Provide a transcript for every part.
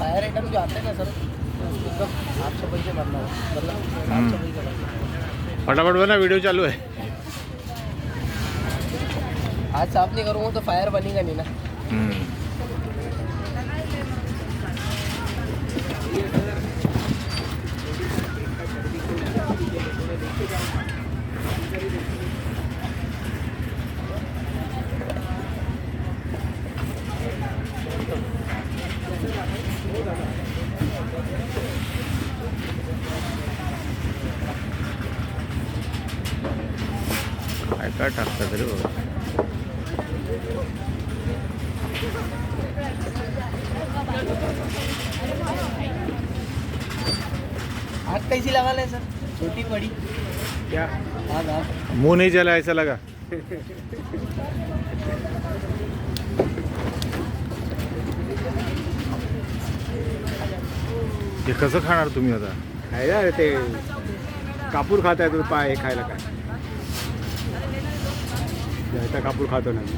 Fire item जो आते हैं सर एकदम आठ सौ पैसे भरना है मतलब आठ सौ पैसे भरना फटाफट बना व्हिडिओ चालू आहे आज साफ़ नहीं करूँगा तो फायर बनेगा नहीं ना। काय काय टाकतात रे बाबा? कैसी लगा ले सर? छोटी बड़ी। क्या? आग आग मुंह नहीं जला ऐसा लगा। हे कसं खाणार तुम्ही आता? खायला रे ते. कापूर खात आहे पाय हे खायला काय? जायचा कापूर खातो ना मी.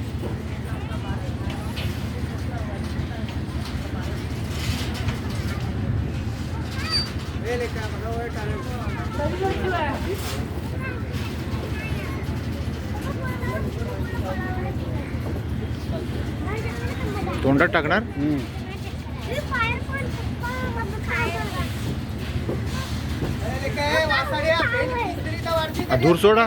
तोंडात टाकणार? दूर सोडा.